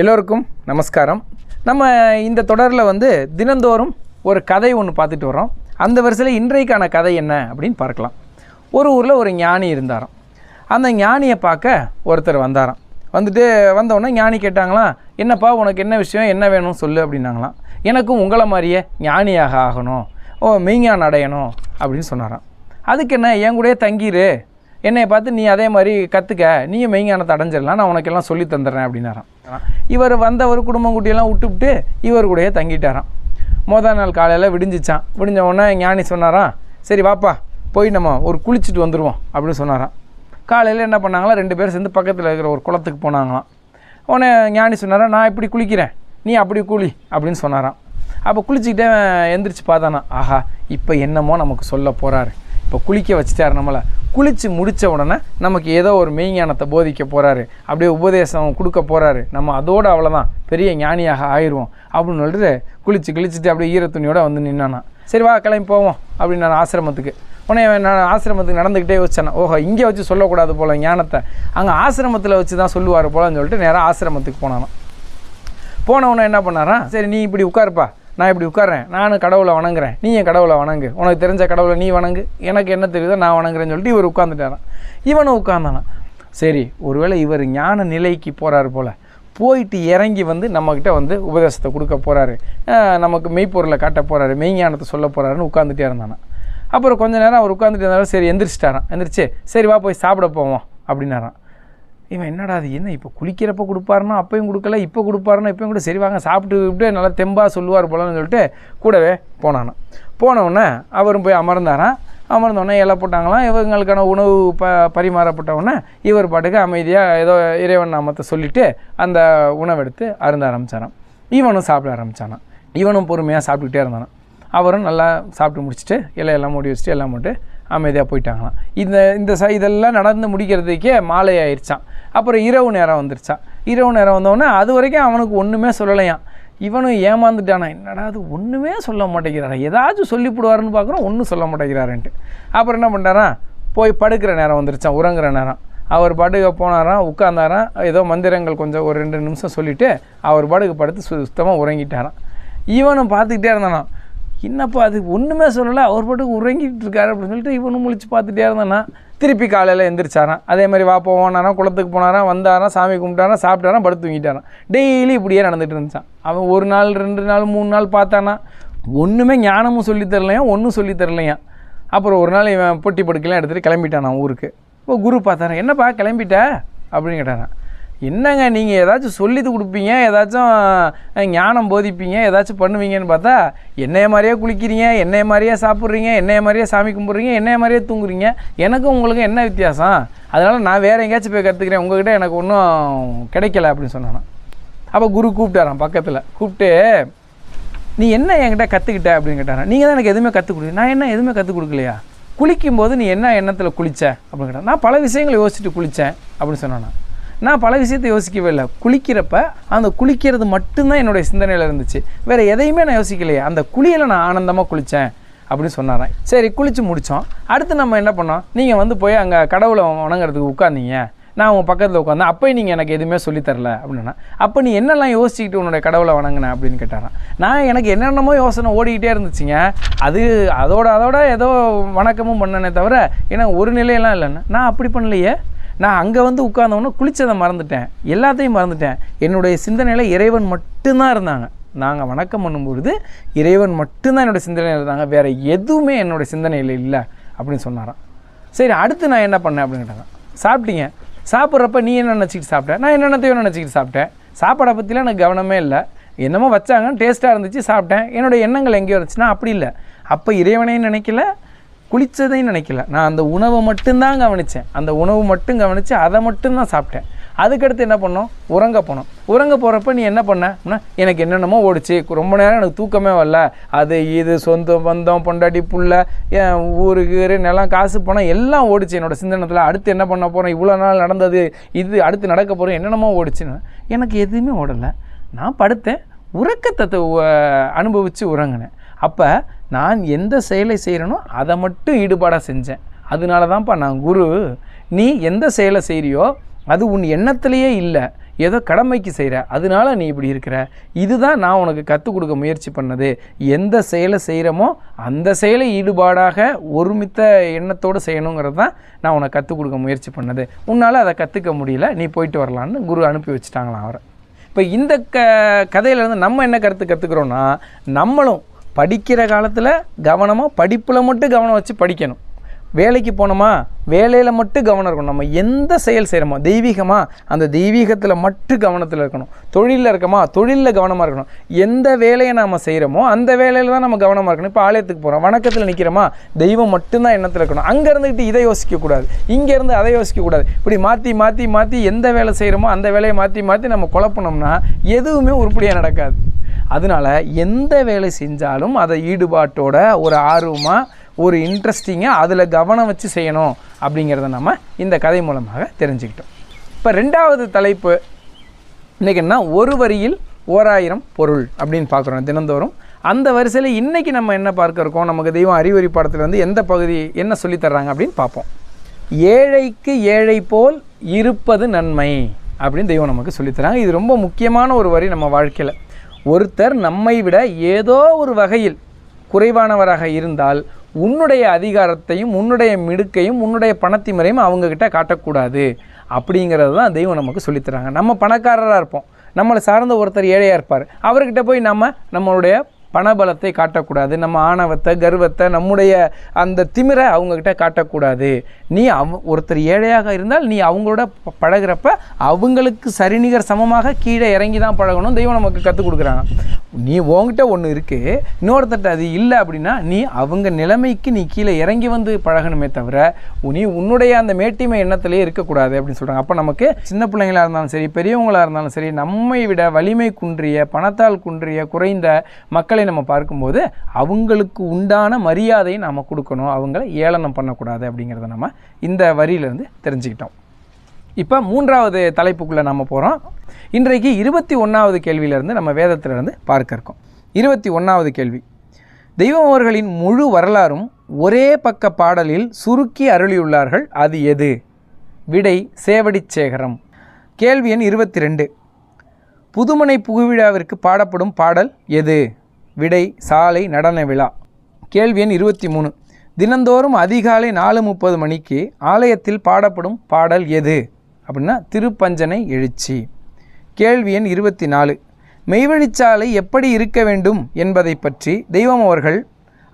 எல்லோருக்கும் நமஸ்காரம். நம்ம இந்த தொடரில் வந்து தினந்தோறும் ஒரு கதை ஒன்று பார்த்துட்டு வரோம் அந்த வரிசையில் இன்றைக்கான கதை என்ன அப்படின்னு பார்க்கலாம். ஒரு ஊரில் ஒரு ஞானி இருந்தாராம். அந்த ஞானியை பார்க்க ஒருத்தர் வந்தாராம். வந்துட்டு வந்தவுடனே ஞானி கேட்டாங்களாம் என்னப்பா உனக்கு என்ன விஷயம் என்ன வேணும் சொல்லு அப்படின்னாங்களாம். எனக்கும் உங்களை மாதிரியே ஞானியாக ஆகணும். ஓ மெய்ஞான் அடையணும் அப்படின்னு சொன்னாராம். அதுக்கு என்ன என் கூடயே தங்கிரு என்னை பார்த்து நீ அதே மாதிரி கற்றுக்க நீயும் மெய்ஞானத்தை அடைஞ்சிடலாம் நான் உனக்கெல்லாம் சொல்லி தந்துடுறேன் அப்படின்னாராம். இவர் வந்தவர் குடும்பம் குட்டியெல்லாம் விட்டுவிட்டு இவர் கூடயே தங்கிட்டாராம். மொதல் நாள் காலையில் விடிஞ்சிச்சான் விடிஞ்ச உடனே ஞானி சொன்னாராம் சரி வாப்பா போய் நம்ம ஒரு குளிச்சுட்டு வந்துடுவோம் அப்படின்னு சொன்னாராம். காலையில் என்ன பண்ணாங்களா ரெண்டு பேரும் சேர்ந்து பக்கத்தில் இருக்கிற ஒரு குளத்துக்கு போனாங்களாம். உடனே ஞானி சொன்னாரா நான் இப்படி குளிக்கிறேன் நீ அப்படி குளி அப்படின்னு சொன்னாராம். அப்போ குளிச்சுக்கிட்டே எந்திரிச்சு பார்த்தானா ஆஹா இப்போ என்னமோ நமக்கு சொல்ல போகிறாரு இப்போ குளிக்க வச்சுட்டாரு நம்மளை. குளித்து முடித்த உடனே நமக்கு ஏதோ ஒரு மெய்ஞானத்தை போதிக்க போகிறாரு அப்படியே உபதேசம் கொடுக்க போகிறாரு நம்ம அதோடு அவ்வளோதான் பெரிய ஞானியாக ஆயிடுவோம். அப்படின்னு சொல்லிட்டு குளிச்சு கிழிச்சிட்டு அப்படியே ஈரத்துணியோடு வந்து நின்னானா சரி வா கிளம்பி போவோம் அப்படின்னு நான் ஆசிரமத்துக்கு. உடனே நான் ஆசிரமத்துக்கு நடந்துக்கிட்டே வச்சேன். ஓஹோ இங்கே வச்சு சொல்லக்கூடாது போல் ஞானத்தை. அங்கே ஆசிரமத்தில் வச்சு தான் சொல்லுவார் போலன்னு சொல்லிட்டு நேராக ஆசிரமத்துக்கு போனானாம். போனவொன்னே என்ன பண்ணாரான் சரி நீ இப்படி உட்காருப்பா. நான் இப்படி உட்காறேன் நானும் கடவுளை வணங்குறேன். நீ என் கடவுளை வணங்கு. உனக்கு தெரிஞ்ச கடவுளை நீ வணங்கு. எனக்கு என்ன தெரியுதோ நான் வணங்குறேன்னு சொல்லிட்டு இவர் உட்காந்துட்டாரான் இவனும் உட்கார்ந்தானான் சரி ஒருவேளை இவர் ஞான நிலைக்கு போகிறாரு போல். போயிட்டு இறங்கி வந்து நம்மக்கிட்ட வந்து உபதேசத்தை கொடுக்க போகிறாரு நமக்கு மெய்ப்பொருளை காட்ட போகிறாரு மெய்ஞானத்தை சொல்ல போகிறாருன்னு உட்காந்துட்டே இருந்தானா அப்புறம் கொஞ்ச நேரம் அவர் உட்காந்துட்டு இருந்தாலும் சரி எந்திரிச்சிட்டாரான் எந்திரிச்சு சரி வா போய் சாப்பிட போவோம் அப்படின்னாரான் இவன் என்னடா அது என்ன இப்போ குளிக்கிறப்ப கொடுப்பாருன்னா அப்பையும் கொடுக்கல இப்போ கொடுப்பாருன்னா இப்போயும் கூட சரி வாங்க சாப்பிட்டு விட்டு நல்லா தெம்பாக சொல்லுவார் போலன்னு சொல்லிட்டு கூடவே போனானான் போனவுடனே அவரும் போய் அமர்ந்தாராம். அமர்ந்தோடனே இலை போட்டாங்களாம். இவங்களுக்கான உணவு ப பரிமாறப்பட்டவுடனே இவர் பாட்டுக்கு அமைதியாக ஏதோ இறைவன் நாமத்தை சொல்லிவிட்டு அந்த உணவெடுத்து அருந்த ஆரம்பித்தாராம் இவனும் சாப்பிட ஆரம்பித்தானான் இவனும் பொறுமையாக சாப்பிட்டுக்கிட்டே இருந்தானான் அவரும் நல்லா சாப்பிட்டு முடிச்சுட்டு இலையெல்லாம் மூடி வச்சுட்டு எல்லாம் போட்டு அமைதியாக போயிட்டாங்களாம். இந்த இந்த ச இதெல்லாம் நடந்து முடிக்கிறதுக்கே மாலை ஆயிடுச்சான் அப்புறம் இரவு நேரம் வந்துருச்சா? இரவு நேரம் வந்தோடனே அது வரைக்கும் அவனுக்கு ஒன்றுமே சொல்லலையாம். இவனும் ஏமாந்துட்டானா? என்னடா அது ஒன்றுமே சொல்ல மாட்டேங்கிறாரா? ஏதாச்சும் சொல்லிவிடுவாருன்னு பார்க்குறோம் ஒன்றும் சொல்ல மாட்டேங்கிறாருன்ட்டு. அப்புறம் என்ன பண்ணிட்டாரான் போய் படுக்கிற நேரம் வந்துருச்சான் உறங்குற நேரம். அவர் பாட்டுக்கு போனாராம் உட்காந்தாராம் ஏதோ மந்திரங்கள் கொஞ்சம் ஒரு ரெண்டு நிமிஷம் சொல்லிவிட்டு அவர் பாட்டுக்கு படுத்து சுத்தமாக உறங்கிட்டாராம். இவனும் பார்த்துக்கிட்டே இருந்தானான் என்னப்பா அது? ஒன்றுமே சொல்லலை. அவர் பாட்டுக்கு உறங்கிட்டு இருக்காரு அப்படின்னு சொல்லிட்டு இவனும் முழிச்சு பார்த்துட்டே இருந்தானா. திருப்பி காலையில் எந்திரிச்சாராம் அதே மாதிரி வா போவானாராம் குளத்துக்கு போனாராம் வந்தாராம் சாமி கும்பிட்டாராம் சாப்பிட்டாராம் படுத்து தூங்கிட்டாரான் டெய்லி இப்படியே நடந்துட்டு இருந்துச்சான். அவன் ஒரு நாள் ரெண்டு நாள் மூணு நாள் பார்த்தானா. ஒன்றுமே ஞானமும் சொல்லித்தரலையா ஒன்றும் சொல்லித்தரலையா அப்புறம் ஒரு நாள் இவன் பொட்டி படுக்கலாம் எடுத்துகிட்டு கிளம்பிட்டானான் ஊருக்கு. இப்போ குரு பார்த்தாரான் என்னப்பா கிளம்பிட்ட? அப்படின்னு கேட்டாரான் என்னங்க நீங்கள் ஏதாச்சும் சொல்லி கொடுப்பீங்க ஏதாச்சும் ஞானம் போதிப்பீங்க ஏதாச்சும் பண்ணுவீங்கன்னு பார்த்தா என்னைய மாதிரியே குளிக்கிறீங்க என்னைய மாதிரியே சாப்பிட்றீங்க என்னைய மாதிரியே சாமி கும்பிட்றீங்க என்னைய மாதிரியே தூங்குறீங்க. எனக்கும் உங்களுக்கும் என்ன வித்தியாசம்? அதனால் நான் வேறு எங்கேயாச்சும் போய் கற்றுக்கிறேன் உங்ககிட்ட எனக்கு ஒன்றும் கிடைக்கல அப்படின்னு சொன்னானா. அப்போ குரு கூப்பிட்டாரான் பக்கத்தில். கூப்பிட்டு நீ என்ன என்கிட்ட கற்றுக்கிட்ட அப்படின்னு கேட்டாரா. நீங்கள் தான் எனக்கு எதுவுமே கற்றுக் கொடுங்க நான் என்ன எதுவுமே கற்றுக் கொடுக்கலையா? குளிக்கும்போது நீ என்ன எண்ணத்தில் குளித்த அப்படின்னு கேட்டேன். நான் பல விஷயங்களை யோசிச்சுட்டு குளித்தேன் அப்படின்னு சொன்னானா. நான் பல விஷயத்தை யோசிக்கவே இல்லை. குளிக்கிறப்ப அந்த குளிக்கிறது மட்டும்தான் என்னுடைய சிந்தனையில் இருந்துச்சு. வேறு எதையுமே நான் யோசிக்கலையே. அந்த குளியலை நான் ஆனந்தமாக குளித்தேன் அப்படின்னு சொன்னாரன் சரி குளித்து முடித்தோம் அடுத்து நம்ம என்ன பண்ணோம்? நீங்கள் வந்து போய் அங்கே கடவுளை வணங்குறதுக்கு உட்காந்தீங்க நான் உங்கள் பக்கத்தில் உட்காந்தேன் அப்போயும் நீங்கள் எனக்கு எதுவுமே சொல்லித்தரல அப்படின்னா அப்போ நீ என்னெல்லாம் யோசிச்சுக்கிட்டு உன்னுடைய கடவுளை வணங்கின அப்படின்னு கேட்டாரான் நான் எனக்கு என்னென்னமோ யோசனை ஓடிக்கிட்டே இருந்துச்சுங்க. அது அதோட அதோட ஏதோ வணக்கமும் பண்ணனே தவிர எனக்கு ஒரு நிலையெல்லாம் இல்லைன்னு. நான் அப்படி பண்ணலையே. நான் அங்கே வந்து உட்கார்ந்தவொன்னே குளித்ததை மறந்துட்டேன். எல்லாத்தையும் மறந்துட்டேன். என்னுடைய சிந்தனையில் இறைவன் மட்டும்தான் இருந்தாங்க. நாங்கள் வணக்கம் பண்ணும்பொழுது இறைவன் மட்டும்தான் என்னோடய சிந்தனையில் இருந்தாங்க. வேறு எதுவுமே என்னோடய சிந்தனையில் இல்லை அப்படின்னு சொன்னாராம். சரி அடுத்து நான் என்ன பண்ணேன் அப்படின்னு கேட்டாங்க சாப்பிட்டீங்க. சாப்பிட்றப்ப நீ என்ன நினச்சிக்கிட்டு சாப்பிட்டேன் நான் என்னென்னத்தையோ நினச்சிக்கிட்டு சாப்பிட்டேன். சாப்பாடை பற்றிலாம் எனக்கு கவனமே இல்லை. என்னமோ வச்சாங்க டேஸ்ட்டாக இருந்துச்சு சாப்பிட்டேன். என்னோடய எண்ணங்கள் எங்கேயோ இருந்துச்சுன்னா அப்படி இல்லை. அப்போ இறைவனையும் நினைக்கல. குளித்ததையும் நினைக்கல. நான் அந்த உணவை மட்டும்தான் கவனித்தேன் அந்த உணவு மட்டும் கவனித்து அதை மட்டும்தான் சாப்பிட்டேன். அதுக்கடுத்து என்ன பண்ணோம்? உறங்க போனோம். உறங்க போகிறப்ப நீ என்ன பண்ண? அப்படின்னா எனக்கு என்னென்னமோ ஓடிச்சு. ரொம்ப நேரம் எனக்கு தூக்கமே வரல. அது இது சொந்தம் பந்தம் பொண்டாட்டி புள்ள என் ஊருக்கு நிலம் காசு பணம் எல்லாம் ஓடிச்சு என்னோடய சிந்தனத்தில். அடுத்து என்ன பண்ண போகிறேன் இவ்வளோ நாள் நடந்தது இது அடுத்து நடக்க போகிறேன் என்னென்னமோ ஓடிச்சுன்னு. எனக்கு எதுவுமே ஓடலை. நான் படுத்தேன். உறக்கத்தை அனுபவித்து உறங்கினேன். அப்போ நான் எந்த செயலை செய்கிறேனோ அதை மட்டும் ஈடுபாடாக செஞ்சேன். அதனால தான்ப்பா நான் குரு. நீ எந்த செயலை செய்கிறியோ அது உன் எண்ணத்திலேயே இல்லை. ஏதோ கடமைக்கு செய்கிற அதனால நீ இப்படி இருக்கிற. இதுதான் நான் உனக்கு கற்றுக் கொடுக்க முயற்சி பண்ணது. எந்த செயலை செய்கிறோமோ அந்த செயலை ஈடுபாடாக ஒருமித்த எண்ணத்தோடு செய்யணுங்கிறது தான் நான் உனக்கு கற்றுக் கொடுக்க முயற்சி பண்ணது. உன்னால் அதை கற்றுக்க முடியல. நீ போயிட்டு வரலான்னு குரு அனுப்பி வச்சுட்டாங்களாம் அவரை. இப்போ இந்த க கதையிலேருந்து நம்ம என்ன கருத்து கற்றுக்குறோன்னா நம்மளும் படிக்கிற காலத்தில் கவனமாக படிப்பில் மட்டும் கவனம் வச்சு படிக்கணும். வேலைக்கு போனோமா? வேலையில் மட்டும் கவனம் இருக்கணும். நம்ம எந்த செயல் செய்கிறோமோ தெய்வீகமாக அந்த தெய்வீகத்தில் மட்டும் கவனத்தில் இருக்கணும். தொழிலில் இருக்கோமா? தொழிலில் கவனமாக இருக்கணும். எந்த வேலையை நாம் செய்கிறோமோ அந்த வேலையில் தான் நம்ம கவனமாக இருக்கணும். இப்போ ஆலயத்துக்கு போகிறோம் வணக்கத்தில் நிற்கிறோமா தெய்வம் மட்டும்தான் எண்ணத்தில் இருக்கணும். அங்கே இருந்துக்கிட்டு இதை யோசிக்கக்கூடாது இங்கேருந்து அதை யோசிக்கக்கூடாது இப்படி மாற்றி மாற்றி மாற்றி எந்த வேலை செய்கிறோமோ அந்த வேலையை மாற்றி மாற்றி நம்ம குழப்பினோம்னா எதுவுமே உருப்படியாக நடக்காது. அதனால் எந்த வேலை செஞ்சாலும் அதை ஈடுபாட்டோட ஒரு ஆர்வமாக ஒரு இன்ட்ரெஸ்டிங்காக அதில் கவனம் வச்சு செய்யணும் அப்படிங்கிறத நம்ம இந்த கதை மூலமாக தெரிஞ்சுக்கிட்டோம். இப்போ ரெண்டாவது தலைப்பு இன்றைக்கி என்ன? ஒரு வரியில் ஓராயிரம் பொருள் அப்படின்னு பார்க்குறோம் தினந்தோறும். அந்த வரிசையில் இன்றைக்கி நம்ம என்ன பார்க்க இருக்கோம்? நமக்கு தெய்வம் அறிவுரி பாடத்தில் வந்து எந்த பகுதி என்ன சொல்லித்தர்றாங்க அப்படின்னு பார்ப்போம். ஏழைக்கு ஏழை போல் இருப்பது நன்மை அப்படின்னு தெய்வம் நமக்கு சொல்லித்தராங்க இது ரொம்ப முக்கியமான ஒரு வரி நம்ம வாழ்க்கையில். ஒருத்தர் நம்மை விட ஏதோ ஒரு வகையில் குறைவானவராக இருந்தால் உன்னுடைய அதிகாரத்தையும் உன்னுடைய மிடுக்கையும் உன்னுடைய பணத்திமரையும் அவங்கக்கிட்ட காட்டக்கூடாது. அப்படிங்கிறது தான் தெய்வம் நமக்கு சொல்லித்தராங்க நம்ம பணக்காரராக இருப்போம். நம்மளை சார்ந்த ஒருத்தர் ஏழையாக இருப்பார். அவர்கிட்ட போய் நம்ம நம்மளுடைய பணபலத்தை காட்டக்கூடாது நம்ம ஆணவத்தை கர்வத்தை நம்முடைய அந்த திமிரை அவங்கக்கிட்ட காட்டக்கூடாது. நீ அவ ஒருத்தர் ஏழையாக இருந்தால் நீ அவங்களோட பழகிறப்ப பழகுறப்ப அவங்களுக்கு சரிநிகர் சமமாக கீழே இறங்கி தான் பழகணும். தெய்வம் நமக்கு கற்றுக் கொடுக்குறாங்க நீ உங்ககிட்ட ஒன்று இருக்குது இன்னொருத்தட்ட அது இல்லை அப்படின்னா நீ அவங்க நிலைமைக்கு நீ கீழே இறங்கி வந்து பழகணுமே தவிர நீ உன்னுடைய அந்த மேட்டிமை எண்ணத்திலே இருக்கக்கூடாது அப்படின்னு சொல்கிறாங்க அப்போ நமக்கு சின்ன பிள்ளைங்களாக இருந்தாலும் சரி பெரியவங்களாக இருந்தாலும் சரி நம்மை விட வலிமை குன்றிய பணத்தால் குன்றிய குறைந்த மக்கள் நம்ம பார்க்கும்போது அவங்களுக்கு உண்டான மரியாதையை நம்ம கொடுக்கணும். அவங்கள ஏளனம் பண்ணக்கூடாது அப்படிங்கிறத நம்ம இந்த வரியிலேருந்து தெரிஞ்சுக்கிட்டோம். இப்போ மூன்றாவது தலைப்புக்குள்ளே நம்ம போகிறோம் இன்றைக்கு இருபத்தி ஒன்றாவது கேள்வியிலேருந்து நம்ம வேதத்திலிருந்து பார்க்க இருக்கோம். இருபத்தி ஒன்றாவது கேள்வி. தெய்வம் அவர்களின் முழு வரலாறும் ஒரே பக்க பாடலில் சுருக்கி அருளியுள்ளார்கள். அது எது? விடை சேவடி சேகரம் கேள்வி எண் இருபத்தி ரெண்டு. புதுமனை புகுவிழாவிற்கு பாடப்படும் பாடல் எது? விடை சாலை நடன விழா. கேள்வி எண் இருபத்தி மூணு. தினந்தோறும் அதிகாலை நாலு முப்பது மணிக்கு ஆலயத்தில் பாடப்படும் பாடல் எது? அப்படின்னா திருப்பஞ்சனை எழுச்சி. கேள்வி எண் இருபத்தி நாலு. மெய்வழிச்சாலை எப்படி இருக்க வேண்டும் என்பதை பற்றி தெய்வம் அவர்கள்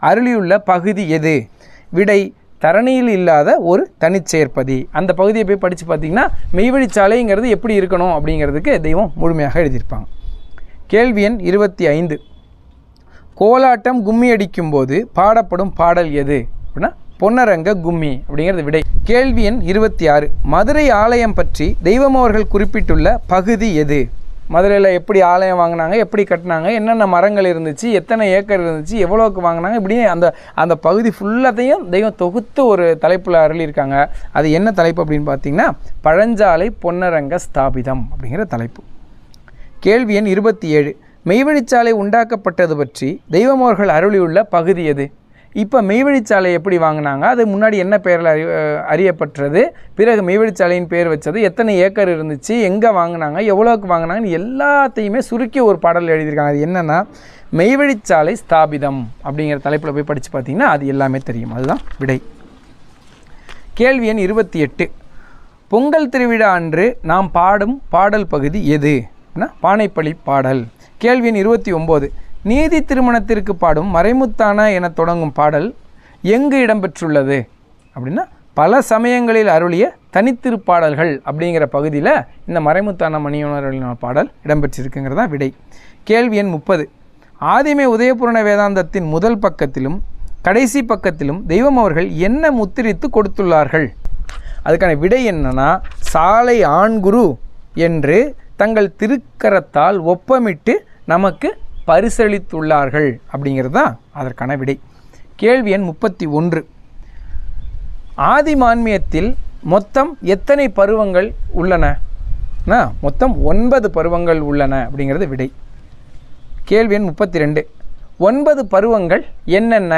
அருளியுள்ள பகுதி எது? விடை தரணியில் இல்லாத ஒரு தனிச்செயற்பதி அந்த பகுதியை போய் படித்து பார்த்தீங்கன்னா மெய்வழிச்சாலைங்கிறது எப்படி இருக்கணும் அப்படிங்கிறதுக்கு தெய்வம் முழுமையாக எழுதியிருப்பாங்க. கேள்வி எண் இருபத்தி ஐந்து. கோலாட்டம் கும்மி அடிக்கும்போது பாடப்படும் பாடல் எது? அப்படின்னா பொன்னரங்க கும்மி அப்படிங்கிறது விடை. கேள்வி எண் இருபத்தி ஆறு மதுரை ஆலயம் பற்றி தெய்வம் அவர்கள் குறிப்பிட்டுள்ள பகுதி எது? மதுரையில் எப்படி ஆலயம் வாங்கினாங்க எப்படி கட்டினாங்க என்னென்ன மரங்கள் இருந்துச்சு எத்தனை ஏக்கர் இருந்துச்சு எவ்வளோக்கு வாங்கினாங்க இப்படி அந்த அந்த பகுதி ஃபுல்லாத்தையும் தெய்வம் தொகுத்து ஒரு தலைப்பில் அருளியிருக்காங்க. அது என்ன தலைப்பு அப்படின்னு பார்த்தீங்கன்னா பழஞ்சாலை பொன்னரங்க ஸ்தாபிதம் அப்படிங்கிற தலைப்பு. கேள்வி எண் இருபத்தி ஏழு. மெய்வழிச்சாலை உண்டாக்கப்பட்டது பற்றி தெய்வமோர்கள் அருளியுள்ள பகுதி எது? இப்போ மெய்வழிச்சாலை எப்படி வாங்கினாங்க? அது முன்னாடி என்ன பெயரில் அறி அறியப்பட்டது? பிறகு மெய்வழிச்சாலையின் பேர் வச்சது? எத்தனை ஏக்கர் இருந்துச்சு? எங்கே வாங்கினாங்க? எவ்வளோக்கு வாங்கினாங்கன்னு எல்லாத்தையுமே சுருக்கி ஒரு பாடல் எழுதியிருக்காங்க. அது என்னென்னா மெய்வழிச்சாலை ஸ்தாபிதம் அப்படிங்கிற தலைப்பில் போய் படித்து பார்த்தீங்கன்னா அது எல்லாமே தெரியும். அதுதான் விடை. கேள்வி எண் இருபத்தி எட்டு. பொங்கல் திருவிழா அன்று நாம் பாடும் பாடல் பகுதி எது? அப்படின்னா பானைப்பள்ளி பாடல். கேள்வி எண் இருபத்தி ஒம்பது. நீதி திருமணத்திற்கு பாடும் மறைமுத்தான என தொடங்கும் பாடல் எங்கு இடம்பெற்றுள்ளது? அப்படின்னா பல சமயங்களில் அருளிய தனித்திருப்பாடல்கள் அப்படிங்கிற பகுதியில் இந்த மறைமுத்தான மணியுணர்களின் பாடல் இடம்பெற்றிருக்குங்கிறதா விடை. கேள்வி எண் முப்பது. ஆதிமை உதயபூரண வேதாந்தத்தின் முதல் பக்கத்திலும் கடைசி பக்கத்திலும் தெய்வம் அவர்கள் என்ன முத்திரித்து கொடுத்துள்ளார்கள்? அதுக்கான விடை என்னன்னா சாலை ஆண்குரு என்று தங்கள் திருக்கரத்தால் ஒப்பமிட்டு நமக்கு பரிசளித்துள்ளார்கள். அப்படிங்கிறது தான் அதற்கான விடை. கேள்வி எண் முப்பத்தி ஒன்று. ஆதிமான்மியத்தில் மொத்தம் எத்தனை பருவங்கள் உள்ளன? மொத்தம் ஒன்பது பருவங்கள் உள்ளன அப்படிங்கிறது விடை. கேள்வி எண் முப்பத்தி ரெண்டு. ஒன்பது பருவங்கள் என்னென்ன?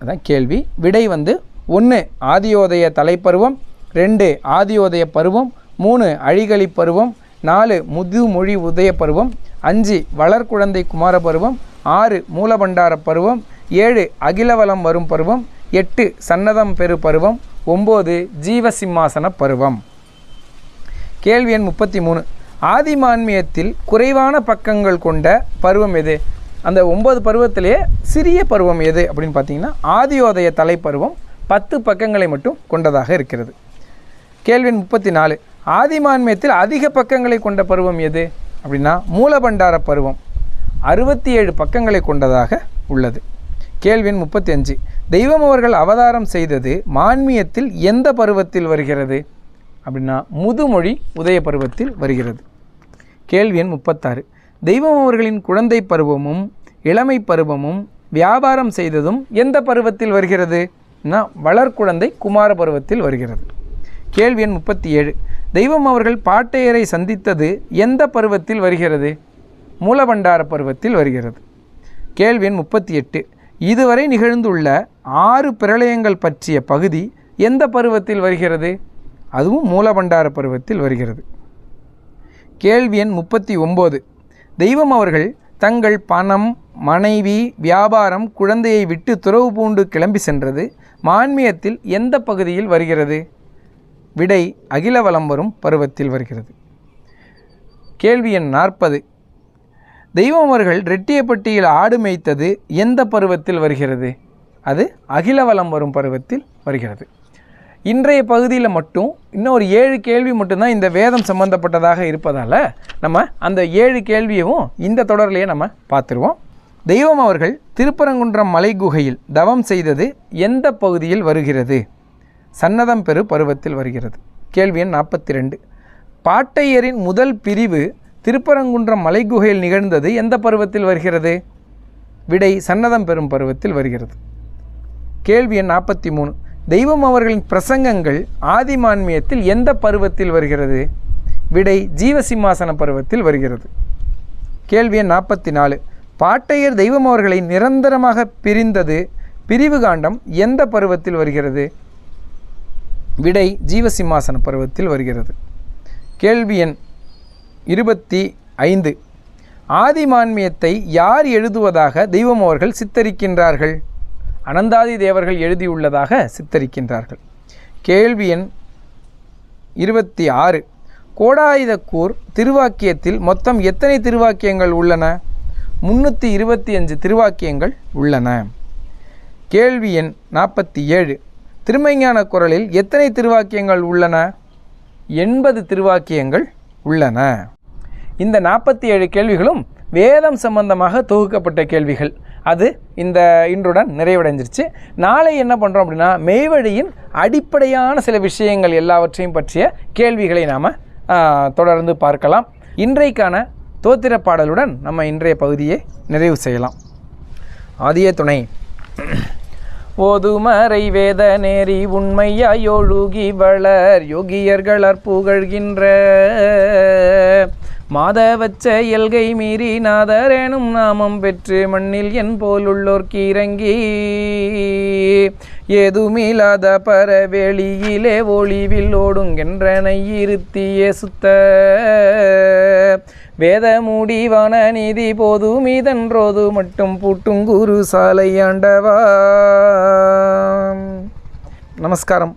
அதான் கேள்வி. விடை வந்து ஒன்று ஆதியோதய தலைப்பருவம் ரெண்டு ஆதியோதய பருவம் மூணு அழிகளி பருவம் நாலு முதுமொழி உதய பருவம். அஞ்சு வளர்குழந்தை குமார பருவம். ஆறு மூலபண்டார பருவம். ஏழு அகிலவலம் வரும் பருவம். எட்டு சன்னதம் பெரு பருவம். ஒம்பது ஜீவசிம்மாசன பருவம். கேள்வி எண் முப்பத்தி மூணு ஆதிமான்மியத்தில் குறைவான பக்கங்கள் கொண்ட பருவம் எது? அந்த ஒம்பது பருவத்திலேயே சிறிய பருவம் எது அப்படின்னு பார்த்தீங்கன்னா ஆதியோதய தலைப்பருவம் பத்து பக்கங்களை மட்டும் கொண்டதாக இருக்கிறது. கேள்வி முப்பத்தி நாலு ஆதிமான்மியத்தில் அதிக பக்கங்களை கொண்ட பருவம் எது? அப்படின்னா மூலபண்டார பருவம். அறுபத்தி ஏழு பக்கங்களை கொண்டதாக உள்ளது. கேள்வி எண் முப்பத்தி அஞ்சு தெய்வம் அவர்கள் அவதாரம் செய்தது மான்மியத்தில் எந்த பருவத்தில் வருகிறது? அப்படின்னா முதுமொழி உதய பருவத்தில் வருகிறது. கேள்வி எண் முப்பத்தாறு. தெய்வம் அவர்களின் குழந்தை பருவமும் இளமை பருவமும் வியாபாரம் செய்ததும் எந்த பருவத்தில் வருகிறது? வளர்குழந்தை குமார பருவத்தில் வருகிறது. கேள்வி எண் முப்பத்தி ஏழு. தெய்வம் அவர்கள் பாட்டையரை சந்தித்தது எந்த பருவத்தில் வருகிறது? மூலபண்டார பருவத்தில் வருகிறது. கேள்வி எண் முப்பத்தி எட்டு. இதுவரை நிகழ்ந்துள்ள ஆறு பிரளயங்கள் பற்றிய பகுதி எந்த பருவத்தில் வருகிறது? அதுவும் மூலபண்டார பருவத்தில் வருகிறது. கேள்வி எண் முப்பத்தி ஒம்பது. தெய்வம் அவர்கள் தங்கள் பணம் மனைவி வியாபாரம் குழந்தையை விட்டு துறவு பூண்டு கிளம்பி சென்றது மான்மியத்தில் எந்த பகுதியில் வருகிறது? விடை அகிலவலம் வரும் பருவத்தில் வருகிறது. கேள்வி எண் நாற்பது. தெய்வம் அவர்கள் ரெட்டியப்பட்டியில் ஆடு மேய்த்தது எந்த பருவத்தில் வருகிறது? அது அகிலவலம் வரும் பருவத்தில் வருகிறது. இன்றைய பகுதியில் மட்டும் இன்னும் ஒரு ஏழு கேள்வி மட்டும்தான் இந்த வேதம் சம்பந்தப்பட்டதாக இருப்பதால் நம்ம அந்த ஏழு கேள்வியவும் இந்த தொடர்லையே நம்ம பார்த்துருவோம். தெய்வம் அவர்கள் திருப்பரங்குன்றம் மலை குகையில் தவம் செய்தது எந்த பகுதியில் வருகிறது? சன்னதம் பெரு பருவத்தில் வருகிறது. கேள்வி எண் நாற்பத்தி ரெண்டு பாட்டையரின் முதல் பிரிவு திருப்பரங்குன்றம் மலைக்குகையில் நிகழ்ந்தது எந்த பருவத்தில் வருகிறது? விடை சன்னதம் பெறும் பருவத்தில் வருகிறது. கேள்வி எண் நாற்பத்தி மூணு தெய்வம் அவர்களின் பிரசங்கங்கள் ஆதிமான்மியத்தில் எந்த பருவத்தில் வருகிறது? விடை ஜீவசிம்மாசன பருவத்தில் வருகிறது. கேள்வி எண் நாற்பத்தி நாலு பாட்டையர் தெய்வம் அவர்களை நிரந்தரமாக பிரிந்தது பிரிவு காண்டம் எந்த பருவத்தில் வருகிறது? விடை ஜீவசிம்மாசன பருவத்தில் வருகிறது. கேள்வி எண் இருபத்தி ஐந்து. ஆதிமான்மியத்தை யார் எழுதுவதாக தெய்வம் அவர்கள் சித்தரிக்கின்றார்கள்? அனந்தாதி தேவர்கள் எழுதியுள்ளதாக சித்தரிக்கின்றார்கள். கேள்வி எண் இருபத்தி ஆறு. கோடாயுதக்கூர் திருவாக்கியத்தில் மொத்தம் எத்தனை திருவாக்கியங்கள் உள்ளன? முன்னூற்றி இருபத்தி அஞ்சு திருவாக்கியங்கள் உள்ளன. கேள்வி எண் நாற்பத்தி ஏழு. திருமைஞான குரலில் எத்தனை திருவாக்கியங்கள் உள்ளன? எண்பது திருவாக்கியங்கள் உள்ளன. இந்த நாற்பத்தி ஏழு கேள்விகளும் வேதம் சம்பந்தமாக தொகுக்கப்பட்ட கேள்விகள். அது இந்த இன்றுடன் நிறைவடைஞ்சிருச்சு. நாளை என்ன பண்ணுறோம் அப்படின்னா மெய்வழியின் அடிப்படையான சில விஷயங்கள் எல்லாவற்றையும் பற்றிய கேள்விகளை நாம் தொடர்ந்து பார்க்கலாம். இன்றைக்கான தோத்திர பாடலுடன் நம்ம இன்றைய பகுதியை நிறைவு செய்யலாம். ஆதிய துணை. ஓதுமறை வேத நேரி உண்மையாயொழுகி வளர். யோகியர்களர் புகழ்கின்ற மாதவச்ச எல்கை மீறி நாதரேனும் நாமம் பெற்று மண்ணில் என் போலுள்ளோர்க்கு இறங்கி. ஏதுமில்லாத பரவெளியிலே ஒளிவில் ஓடுங்கென்றனை இருத்திய சுத்த வேத முடிவான நீதி போது மீதன்றோது மட்டும் பூட்டுங்குரு சாலை ஆண்டவா. நமஸ்காரம்.